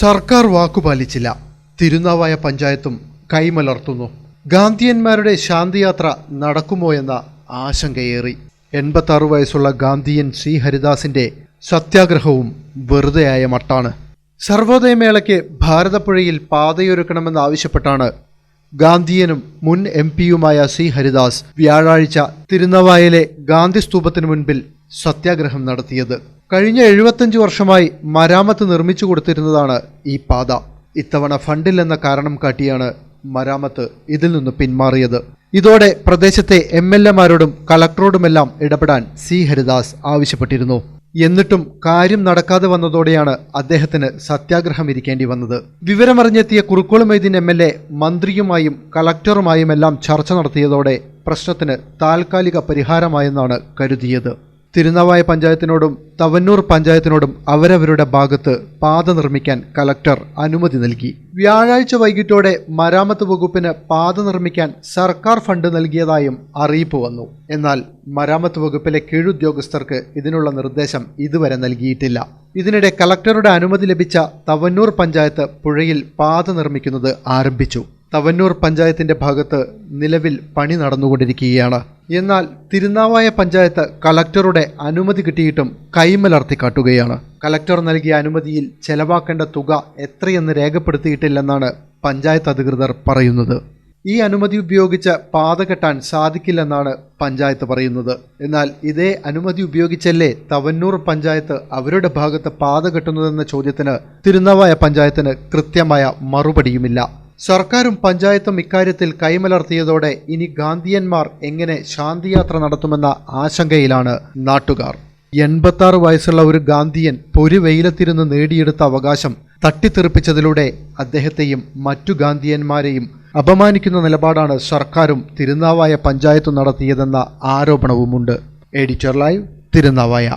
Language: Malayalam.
സർക്കാർ വാക്കുപാലിച്ചില്ല തിരുനാവായ പഞ്ചായത്തും കൈമലർത്തുന്നു. ഗാന്ധിയന്മാരുടെ ശാന്തിയാത്ര നടക്കുമോ എന്ന ആശങ്കയേറി. എൺപത്തി വയസ്സുള്ള ഗാന്ധിയൻ സി ഹരിദാസിന്റെ സത്യാഗ്രഹവും വെറുതെയായ മട്ടാണ്. സർവോദയമേളയ്ക്ക് ഭാരതപ്പുഴയിൽ പാതയൊരുക്കണമെന്നാവശ്യപ്പെട്ടാണ് ഗാന്ധിയനും മുൻ എം പിയുമായ സി ഹരിദാസ് വ്യാഴാഴ്ച തിരുനവായിലെ ഗാന്ധി സ്തൂപത്തിനു മുൻപിൽ സത്യാഗ്രഹം നടത്തിയത്. കഴിഞ്ഞ എഴുപത്തഞ്ച് വർഷമായി മരാമത്ത് നിർമ്മിച്ചു കൊടുത്തിരുന്നതാണ് ഈ പാത. ഇത്തവണ ഫണ്ടില്ലെന്ന കാരണം കാട്ടിയാണ് മരാമത്ത് ഇതിൽ നിന്ന് പിന്മാറിയത്. ഇതോടെ പ്രദേശത്തെ എം എൽ എമാരോടും കളക്ടറോടുമെല്ലാം ഇടപെടാൻ സി ഹരിദാസ് ആവശ്യപ്പെട്ടിരുന്നു. എന്നിട്ടും കാര്യം നടക്കാതെ വന്നതോടെയാണ് അദ്ദേഹത്തിന് സത്യാഗ്രഹം ഇരിക്കേണ്ടി വന്നത്. വിവരമറിഞ്ഞെത്തിയ Kurukkolam Moideen M L A മന്ത്രിയുമായും കളക്ടറുമായുമെല്ലാം ചർച്ച നടത്തിയതോടെ പ്രശ്നത്തിന് താൽക്കാലിക പരിഹാരമായെന്നാണ് കരുതിയത്. തിരുനാവായ പഞ്ചായത്തിനോടും തവന്നൂർ പഞ്ചായത്തിനോടും അവരവരുടെ ഭാഗത്ത് പാത നിർമ്മിക്കാൻ കലക്ടർ അനുമതി നൽകി. വ്യാഴാഴ്ച വൈകിട്ടോടെ മരാമത്ത് വകുപ്പിന് പാത നിർമ്മിക്കാൻ സർക്കാർ ഫണ്ട് നൽകിയതായും അറിയിപ്പ് വന്നു. എന്നാൽ മരാമത്ത് വകുപ്പിലെ കീഴുദ്യോഗസ്ഥർക്ക് ഇതിനുള്ള നിർദ്ദേശം ഇതുവരെ നൽകിയിട്ടില്ല. ഇതിനിടെ കലക്ടറുടെ അനുമതി ലഭിച്ച തവന്നൂർ പഞ്ചായത്ത് പുഴയിൽ പാത നിർമ്മിക്കുന്നത് ആരംഭിച്ചു. തവന്നൂർ പഞ്ചായത്തിന്റെ ഭാഗത്ത് നിലവിൽ പണി നടന്നുകൊണ്ടിരിക്കുകയാണ്. എന്നാൽ തിരുനാവായ പഞ്ചായത്ത് കളക്ടറുടെ അനുമതി കിട്ടിയിട്ടും കൈമലർത്തി കാട്ടുകയാണ്. കളക്ടർ നൽകിയ അനുമതിയിൽ ചെലവാക്കേണ്ട തുക എത്രയെന്ന് രേഖപ്പെടുത്തിയിട്ടില്ലെന്നാണ് പഞ്ചായത്ത് അധികൃതർ പറയുന്നത്. ഈ അനുമതി ഉപയോഗിച്ച് പാത കെട്ടാൻ സാധിക്കില്ലെന്നാണ് പഞ്ചായത്ത് പറയുന്നത്. എന്നാൽ ഇതേ അനുമതി ഉപയോഗിച്ചല്ലേ തവന്നൂർ പഞ്ചായത്ത് അവരുടെ ഭാഗത്ത് പാത കെട്ടുന്നതെന്ന ചോദ്യത്തിന് തിരുനാവായ പഞ്ചായത്തിന് കൃത്യമായ മറുപടിയുമില്ല. സർക്കാരും പഞ്ചായത്തും ഇക്കാര്യത്തിൽ കൈമലർത്തിയതോടെ ഇനി ഗാന്ധിയന്മാർ എങ്ങനെ ശാന്തിയാത്ര നടത്തുമെന്ന ആശങ്കയിലാണ് നാട്ടുകാർ. എൺപത്താറ് വയസ്സുള്ള ഒരു ഗാന്ധിയൻ പൊരു വെയിലത്തിരുന്ന് നേടിയെടുത്ത അവകാശം തട്ടിത്തെറിപ്പിച്ചതിലൂടെ അദ്ദേഹത്തെയും മറ്റു ഗാന്ധിയന്മാരെയും അപമാനിക്കുന്ന നിലപാടാണ് സർക്കാരും തിരുനാവായ പഞ്ചായത്തും നടത്തിയതെന്ന ആരോപണവുമുണ്ട്. Editor live Thirunavaya.